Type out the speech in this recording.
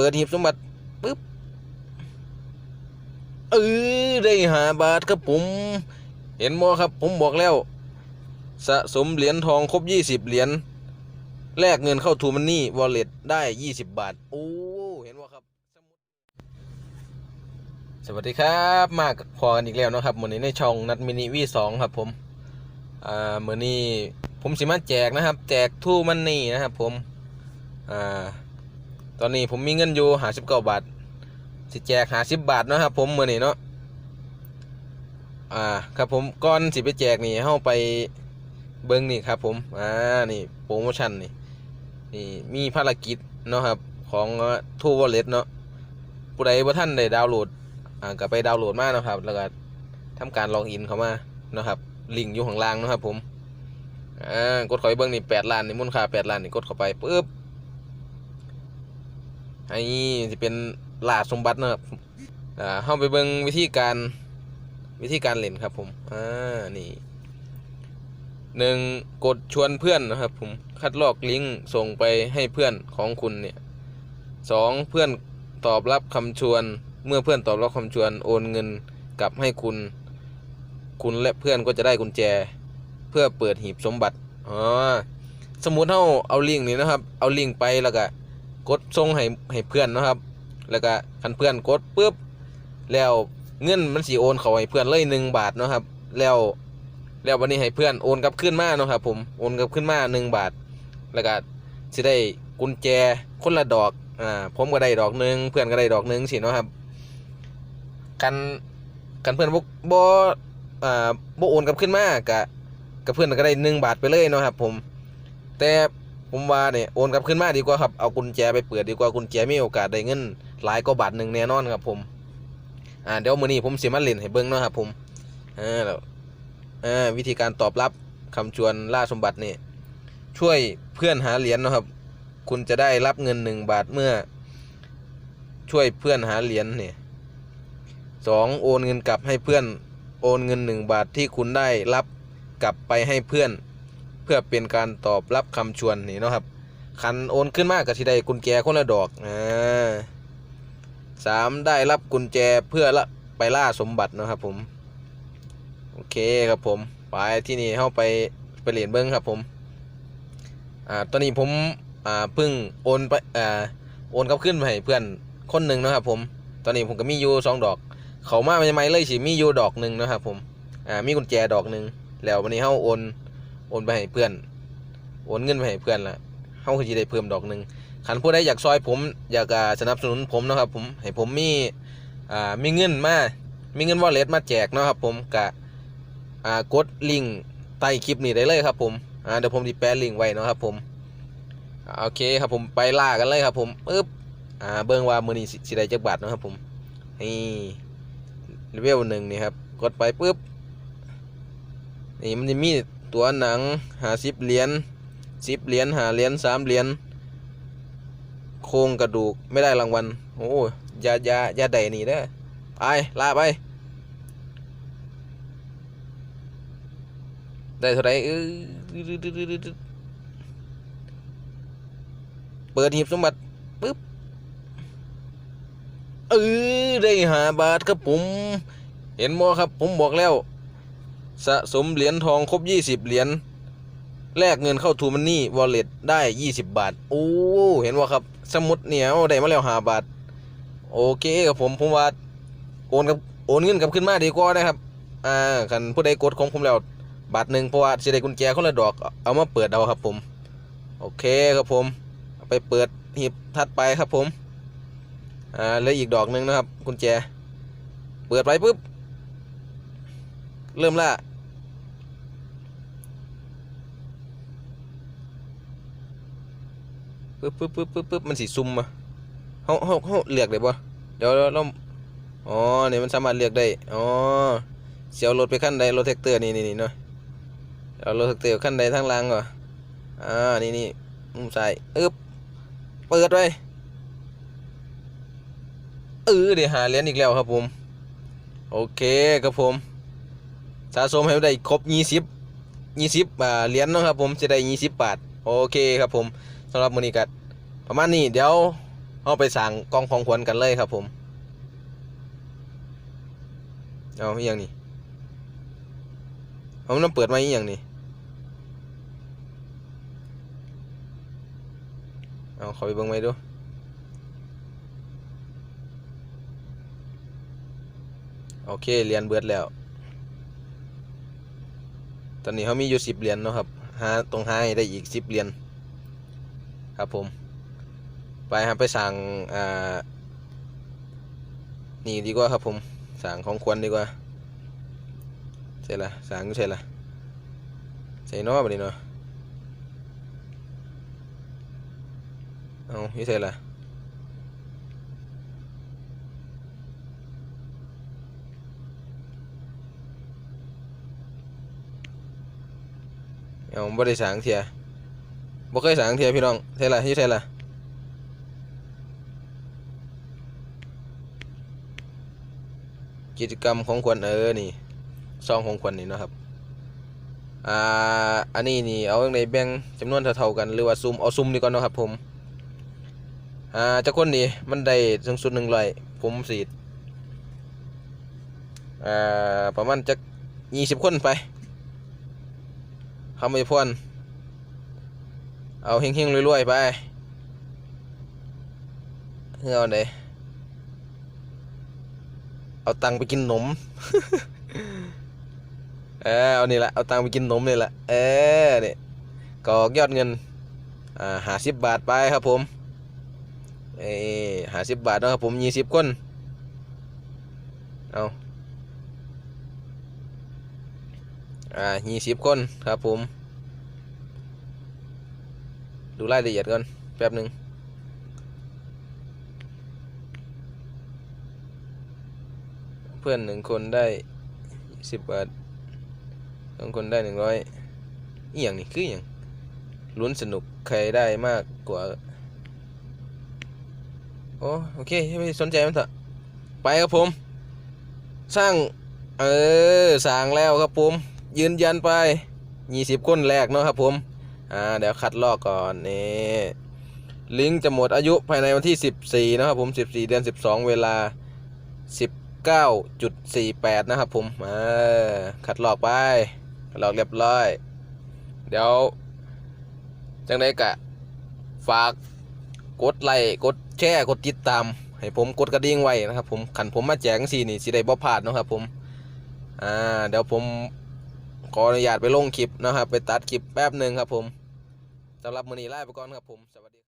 เปิดหีบสมบัติปึ๊บเออได้หาบาทครับผม เห็นบ่ครับผมบอกแล้ว สะสมเหรียญทองครบยี่สิบเหรียญแลกเงินเข้าทูมันนี่วอลเล็ตได้ยี่สิบบาท โอ้ เห็นบ่ครับ สวัสดีครับมาพอกันอีกแล้วนะครับมือนี้ในช่องนัดมินิวีสองครับผมอ่ามือนี้ผมสิมาแจกนะครับ แจกทูมันนี่นะครับผมอ่า ตอนนี้ผมมีเงินอยู่หาสิบเก้าบาท สิแจกหาสิบบาทเนาะครับผมมือนี้เนาะ อ่า ครับผมก่อนสิไปแจกนี่เข้าไปเบิ้งนี่ครับผม อ่า นี่โปรโมชั่นนี่ นี่มีภารกิจเนาะครับของทูวอลเล็ตเนาะผู้ใดบ่ท่านได้ดาวน์โหลด อ่าก็ไปดาวน์โหลดมาเนาะครับ แล้วก็ทำการลอกอินเข้ามาเนาะครับลิงก์อยู่ข้างล่างนะครับผม อ่ากดเข้าไปเบิ่งนี่แปดล้านนี่มูลค่าแปดล้านนี่กดเข้าไปปุ๊บ อ้นี่จะเป็นหลาดสมบัตินะครับอ่าเข้าไปเบิ่งวิธีการวิธีการเล่นครับผม อ่า นี่หนึ่งกดชวนเพื่อนนะครับผม คัดลอกลิงก์ส่งไปให้เพื่อนของคุณเนี่ยสองเพื่อนตอบรับคำชวน เมื่อเพื่อนตอบรับคำชวนโอนเงินกลับให้คุณ คุณและเพื่อนก็จะได้กุญแจ เพื่อเปิดหีบสมบัติ อ๋อ สมมุติเฮาเอาลิงก์นี้นะครับ เอาลิงก์ไปแล้วก็ กดส่งให้ให้เพื่อนนะครับ แล้วก็คันเพื่อนกดปุ๊บแล้วเงินมันสิโอนเขาให้เพื่อนเลยหนึ่งบาทนะครับ แล้วแล้ววันนี้ให้เพื่อนโอนกลับขึ้นมาเนาะครับผมโอนกลับขึ้นมาหนึ่งบาท แล้วก็สิได้กุญแจคนละดอกอ่าผมก็ได้ดอกหนึ่งเพื่อนก็ได้ดอกหนึ่งสิเนาะครับกันกันเพื่อนบ่บ่อ่าบ่โอนกลับขึ้นมากะกับเพื่อนก็ได้หนึ่งบาทไปเลยเนาะครับผมแต่ ผมว่าเนี่ยโอนกลับขึ้นมาดีกว่าครับเอากุญแจไปเปิดดีกว่ากุญแจมีโอกาสได้เงินหลายกว่าบาทหนึ่งแน่นอนครับผมอ่าเดี๋ยวมื้อนี้ผมสิมาเล่นให้เบิ่งเนาะครับผมอ่าแล้วอ่าวิธีการตอบรับคำชวนล่าสมบัตินี่ช่วยเพื่อนหาเหรียญนะครับ คุณจะได้รับเงินหนึ่งบาทเมื่อ ช่วยเพื่อนหาเหรียญเนี่ยสองโอนเงินกลับให้เพื่อนโอนเงินหนึ่งบาทที่คุณได้รับกลับไปให้เพื่อน พื่อเป็นการตอบรับคำชวนนี่เนาะครับคันโอนขึ้นมากกับที่ได้กุญแจคนละดอกอ่าสามได้รับกุญแจเพื่อละไปล่าสมบัตินะครับผม โอเคครับผม ไปที่นี่เข้าไปไปเหรียญเบิ้งครับผม อ่า ตอนนี้ผม อ่า เพิ่งโอนไป อ่า โอนกับขึ้นไปให้เพื่อนคนหนึ่งนะครับผม ตอนนี้ผมก็มีอยู่สองดอก เขามาใหม่ๆเลยสิมีอยู่ดอกหนึ่งนะครับผม อ่า มีกุญแจดอกหนึ่งแล้ววันนี้เฮาโอน โอนไปให้เพื่อน โอนเงินไปให้เพื่อนละเฮาคือสิได้เพิ่มดอกหนึ่งคันผู้ใดอยากซอยผมอยากสนับสนุนผมนะครับผมให้ผมมีอ่ามีเงินมา มีเงินวอลเล็ตมาแจกนะครับผมกะอ่ากดลิงก์ใต้คลิปนี้ได้เลยครับผมอ่าเดี๋ยวผมจะแปะลิงก์ไว้นะครับผมโอเคครับผมไปล่ากันเลยครับผมปึ๊บอ่าเบิ่งว่ามือนี้สิได้จักบาทนะครับผมนี่เลเวลหนึ่งนี่ครับกดไปปุ๊บนี่มันจะมี ตัวหนังหาสิบเหรียญสิบเหรียญหาเหรียญสามเหรียญโครงกระดูกไม่ได้รางวัลโอ้ยยาย่ายาได้นี่เด้อไปลาไป ได้เท่าไหรเออเปิดหีบสมบัติปุ๊บเออได้หาบาทครับผม เห็นบ่ครับผมบอกแล้ว สะสมเหรียญทองครบยี่สิบเหรียญแลกเงินเข้าทูมันนี่วอลเล็ตได้ยี่สิบบาท โอ้ เห็นบ่าครับ สมุดเนี่ยได้มาแล้วหาบาท โอเคครับผมผมว่าโอนกับโอนเงินกับขึ้นมาดีกว่านะครับ อ่าคันผู้ใดกดของผมแล้วบาทหนึ่งเพราะว่าสิได้กุญแจคนละดอก เอามาเปิดเอาครับผม โอเคครับผม ไปเปิดหีบถัดไปครับผม อ่าแล้วอีกดอกหนึ่งนะครับกุญแจ เปิดไปปุ๊บ เริ่มล่า ปึ๊บปึ๊บปึ๊บปึ๊บปึ๊บมันสีซุ่มมาเขาเขาเขาเลือกได้ปะเดี๋ยวเราอ๋อเนี่ยมันสามารถเลือกได้อ๋อเสียวรถไปขั้นใดรถแท็กเตอร์นี่นี่นี่เนาะเอารถแท็กเตอร์ขั้นใดทางล่างก่อนอ่านี่นี่มุมซ้ายอึ๊บเปิดไปเออเดี๋ยวหาเหรียญอีกแล้วครับผมโอเคครับผมสะสมให้ได้ครบยี่สิบยี่สิบอ่าเหรียญนะครับผมจะได้ยี่สิบบาท โอเคครับผม สำหรับมือนี้ก็ประมาณนี้เดี๋ยวเฮเอาไปสั่งกองของขวัญกันเลยครับผมเอาอย่างนี้เอามันต้องเปิดมาอย่างนี้เอาขอไปเบิ่งไว้ดูโอเคเรียญเบิดแล้ว ตอนนี้เขามีอยู่สิบเหรียญเนาะครับหาตรงหาได้อีกสิบเหรียญ ครับผม ไปครับไปสั่งอ่านี่ดีกว่าครับผมสั่งของควรดีกว่าใช่ละสั่งก็ใช่ละใช่นาะบัดนี้เนาะเอาไม่ใช่ละเอาบ่ได้สางเทีย บ่เคยสางเทียพี่น้องใช่ละที่ใช่ละกิจกรรมของขวัญเออนี่ซองของขวัญนี่นะครับอ่าอันนี้นี่เอาในแบ่งจำนวนเท่าๆกันหรือว่าซุ่มเอาซุ่มดีกว่อนนะครับผมอ่าจักคนนี่มันได้สูงสุดหนึ่งร้อยผมสีอ่าประมาณจักยี่สิบคนไปคำอวยพร เอาเฮงๆรวยๆไปเฮ้ยเอาไหนเอาตังไปกินนมเออเอานี่แหละเอาตังไปกินนมนี่แหละเออเนี่ยก็ยอดเงินอ่าหาสิบบาทไปครับผมเออหาสิบบาทนะครับผมยี่สิบคนเอาอ่ายี่สิบคนครับผม ดูรายละเอียดก่อน แป๊บหนึ่งเพื่อนหนึ่งคนได้สิบบาทสองคนได้หนึ่งร้อยอีอย่างนี้คืออย่างลุ้นสนุกใครได้มากกว่า โอ้โอเคไม่สนใจมันเถอะไปครับผม สร้าง เออสร้างแล้วครับผม ยืนยันไปยี่สิบคนแรกเนาะครับผม อ่าเดี๋ยวคัดลอกก่อนนี่ลิงก์จะหมดอายุภายในวันที่ 14 นะครับผม 14 เดือน 12 เวลา 19.48 นะครับผมอ่าคัดลอกไปคัดลอกเรียบร้อย เดี๋ยว จังได้กะ ฝากกดไลค์กดแชร์กดติดตาม ให้ผมกดกระดิ่งไว้นะครับผมขันผมมาแจ้งสีนี่สิได้บ่พลาดนะครับผม อ่า เดี๋ยวผม ขออนุญาตไปลงคลิปนะครับ ไปตัดคลิปแป๊บหนึ่งครับผมสำหรับมือนีไล่ไปก่อนครับผมสวัสดี